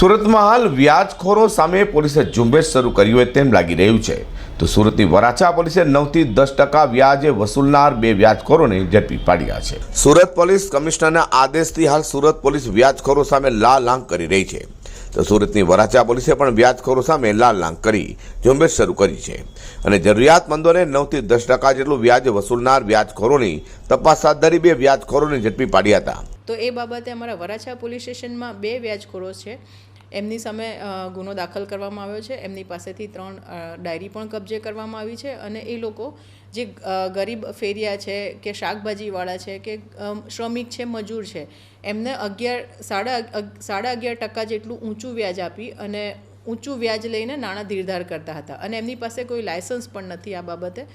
સુરતમાં હાલ વ્યાજખોરો સામે પોલીસે ઝુંબેશ શરૂ કરી હોય તેમ લાગી રહ્યું છે. તો સુરતની વરાછા પોલીસે નવથી દસ ટકા વ્યાજે વસૂલનાર બે વ્યાજખોરોને ઝડપી પાડ્યા છે. સુરત પોલીસ કમિશનરના આદેશથી હાલ સુરત પોલીસ વ્યાજખોરો સામે લાલ આંક કરી રહી છે. તો સુરતની વરાછા પોલીસે પણ વ્યાજખોરો સામે લાલ આંક કરી ઝુંબેશ શરૂ કરી છે. અને જરૂરિયાતમંદોને નવથી દસ ટકા જેટલું વ્યાજ વસૂલનાર વ્યાજખોરોની તપાસ હાથ ધરી બે વ્યાજખોરોને ઝડપી પાડ્યા હતા. તો એ બાબતે અમારા વરાછા પોલીસ સ્ટેશનમાં બે વ્યાજખોરો છે. એમની સામે ગુનો દાખલ કરવામાં આવ્યો છે. એમની પાસેથી ત્રણ ડાયરી પણ કબજે કરવામાં આવી છે અને એ લોકો જે ગરીબ ફેરિયા છે કે શાકભાજીવાળા છે કે શ્રમિક છે, મજૂર છે, એમને અગિયાર, સાડા સાડા અગિયાર ટકા જેટલું ઊંચું વ્યાજ આપી અને ઊંચું વ્યાજ લઈને નાણાં ધીરધાર કરતા હતા. અને એમની પાસે કોઈ લાયસન્સ પણ નથી આ બાબતે.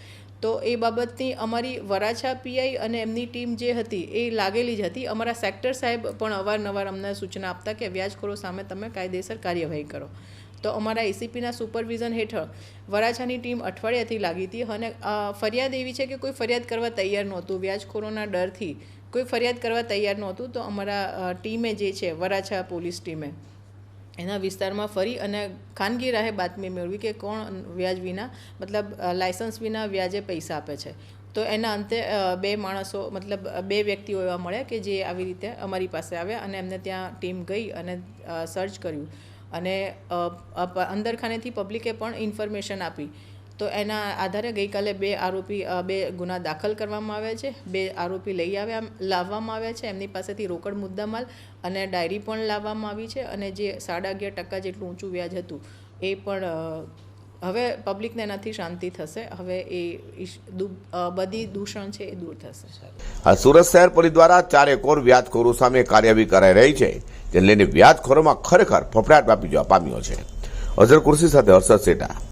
તો એ બાબતની અમારી વરાછા પીઆઈ અને એમની ટીમ જે હતી એ લાગેલી જ હતી. અમારા સેક્ટર સાહેબ પણ અવારનવાર અમને સૂચના આપતા કે વ્યાજખોરો સામે તમે કાયદેસર કાર્યવાહી કરો. તો અમારા એસીપીના સુપરવિઝન હેઠળ વરાછાની ટીમ અઠવાડિયાથી લાગી હતી અને ફરિયાદ એવી છે કે કોઈ ફરિયાદ કરવા તૈયાર નહોતું. વ્યાજખોરોના ડરથી કોઈ ફરિયાદ કરવા તૈયાર નહોતું. તો અમારા ટીમે જે છે, વરાછા પોલીસ ટીમે એના વિસ્તારમાં ફરી અને ખાનગી રાહે બાતમી મેળવી કે કોણ વ્યાજ વિના, મતલબ લાયસન્સ વિના વ્યાજે પૈસા આપે છે. તો એના અંતે બે માણસો, મતલબ બે વ્યક્તિઓ એવા મળ્યા કે જે આવી રીતે અમારી પાસે આવ્યા અને એમને ત્યાં ટીમ ગઈ અને સર્ચ કર્યું. અને અંદરખાનેથી પબ્લિકે પણ ઇન્ફોર્મેશન આપી. તો એના આધારે ગઈકાલે બે આરોપી બે ગુના દાખલ કરવામાં આવ્યા છે. બે આરોપી લઈ આવ્યા, લાવવામાં આવ્યા છે. એમની પાસેથી રોકડ મુદ્દામાલ અને ડાયરી પણ લાવવામાં આવી છે અને જે સાડા અગિયાર ટકા જેટલું ઊંચું વ્યાજ હતું એ પણ હવે પબ્લિકને એનાથી શાંતિ થશે. હવે એ બધી દૂષણ છે એ દૂર થશે. હાલ સુરત શહેર પોલીસ દ્વારા ચારેકોર વ્યાજખોરો સામે કાર્યવાહી કરાઈ રહી છે. જેને લઈને વ્યાજખોરોમાં ખરેખર ફફડાટ વ્યાપી જવા પામ્યો છે. અઝર કુર્સી સાથે હર્ષદ સેટા.